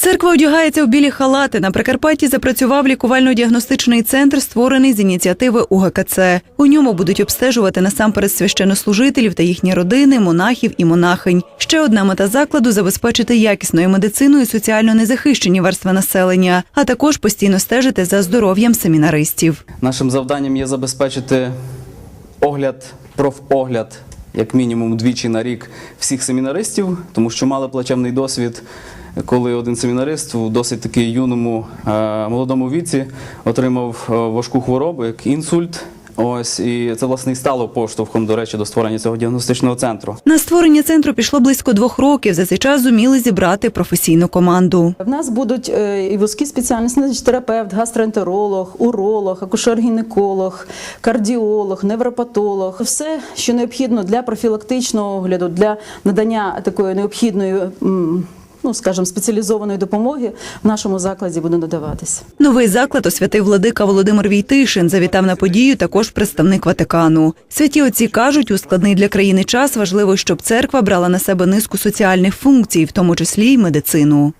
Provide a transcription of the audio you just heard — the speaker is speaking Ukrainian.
Церква одягається у білі халати. На Прикарпатті запрацював лікувально-діагностичний центр, створений з ініціативи УГКЦ. У ньому будуть обстежувати насамперед священнослужителів та їхні родини, монахів і монахинь. Ще одна мета закладу забезпечити якісною медициною соціально незахищені верстви населення, а також постійно стежити за здоров'ям семінаристів. Нашим завданням є забезпечити огляд, профогляд, як мінімум двічі на рік всіх семінаристів, тому що мали плачевний досвід, коли один семінарист у досить таки юному е, молодому віці отримав е, важку хворобу, як інсульт. Ось і це власне і стало поштовхом, до речі, до створення цього діагностичного центру. На створення центру пішло близько двох років. За цей час зуміли зібрати професійну команду. В нас будуть е, і вузькі спеціальності, значить, терапевт, гастроентеролог, уролог, акушер-гінеколог, кардіолог, невропатолог. Все, що необхідно для профілактичного огляду, для надання такої необхідної, ну скажімо, спеціалізованої допомоги в нашому закладі буде надаватися. Новий заклад освятив владика Володимир Війтишин. Завітав на подію також представник Ватикану. Святі отці кажуть, у складний для країни час важливо, щоб церква брала на себе низку соціальних функцій, в тому числі й медицину.